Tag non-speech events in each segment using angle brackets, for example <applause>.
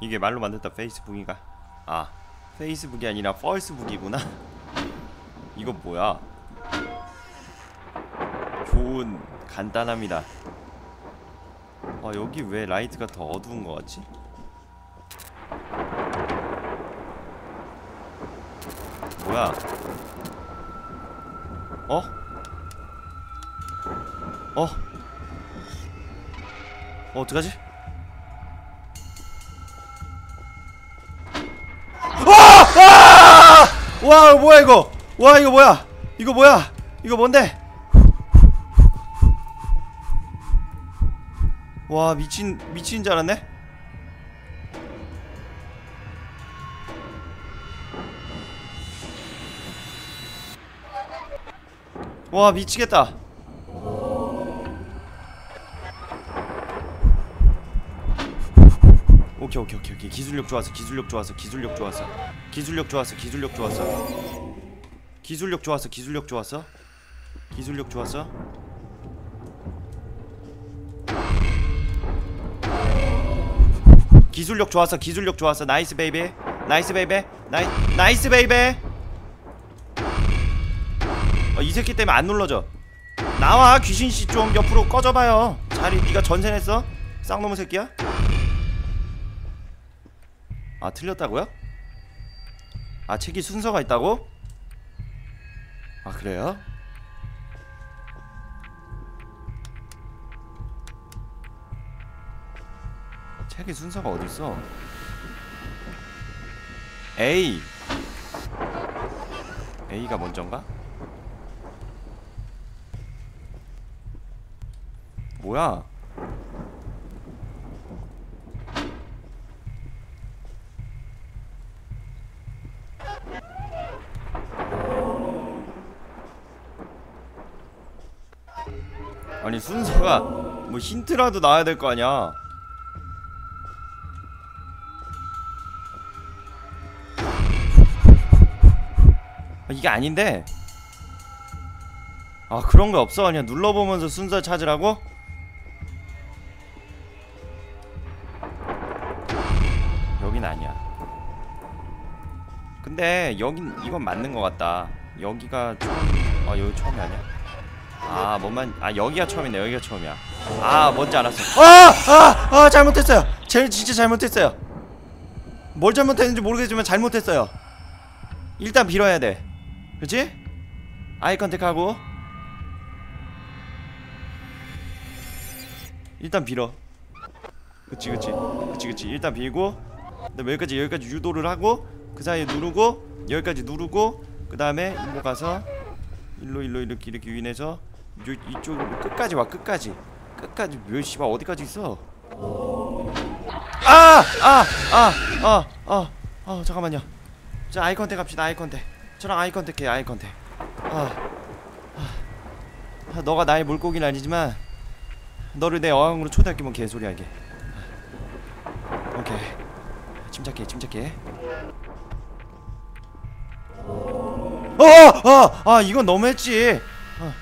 이게 말로 만들었다 페이스북인가? 아 페이스북이 아니라 펄스북이구나 <laughs> 이거 뭐야 좋은 간단합니다 아 여기 왜 라이트가 더 어두운 것 같지? 뭐야 어? 어? 어 어떡하지? 와! 뭐야 이거? 와 이거 뭐야? 이거 뭐야? 이거 뭔데? 와 미친 미친 줄 알았네? 와 미치겠다. 오케이 오케이 오케이 기술력 좋았어 기술력 좋았어 기술력 좋았어 기술력 좋았어 기술력 좋았어. 기술력 좋았어 기술력 좋았어? 기술력 좋았어? 기술력 좋았어 기술력 좋았어. 나이스 베이비. 나이스 베이비. 나이 나이스 베이비. 어, 이 새끼 때문에 안 눌러져. 나와 귀신씨 좀 옆으로 꺼져봐요. 자리 네가 전세냈어? 쌍놈의 새끼야? 아 틀렸다고요? 아 책이 순서가 있다고? 아 그래요? 책의 순서가 어딨어? A A가 먼저인가? 뭐야? 아니 순서가 뭐 힌트라도 나와야 될 거 아니야. 아, 이게 아닌데. 아 그런 거 없어 그냥 눌러보면서 순서 찾으라고? 여긴 아니야. 근데 여긴 이건 맞는 것 같다. 여기가 처음 아 여기 처음이 아니야? 아 뭔만 아 여기가 처음이네 여기가 처음이야. 아 뭔지 알았어. 아아아 아, 아, 잘못했어요. 제 진짜 잘못했어요. 뭘 잘못했는지 모르겠지만 잘못했어요. 일단 빌어야 돼. 그렇지? 아이 컨택하고 일단 빌어. 그치 그치 그치 그치 일단 빌고 그다음에 여기까지 여기까지 유도를 하고 그 사이에 누르고 여기까지 누르고 그 다음에 이모 가서 일로 일로 이렇게 이렇게 위내서 요, 이쪽으로 끝까지 와 끝까지. 끝까지 몇 씨발 어디까지 있어? 아 아 아 아 아! 아, 잠깐만요. 자 아이 컨택 합시다 아이 컨택. 저랑 아이 컨택 해 아이 컨택. 아, 아, 아 너가 나의 물고기는 아니지만 너를 내 어항으로 초대할게 뭔 개소리야 이게. 오케이. 침착해 침착해 어어아 아, 이건 너무했지. 어.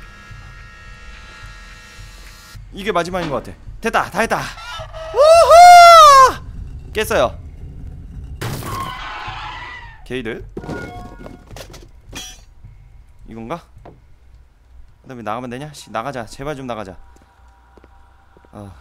이게 마지막인 것 같아. 됐다 다 했다. 우후! 깼어요. 게이드? 이건가? 그 다음에 나가면 되냐? 씨, 나가자. 제발 좀 나가자. 어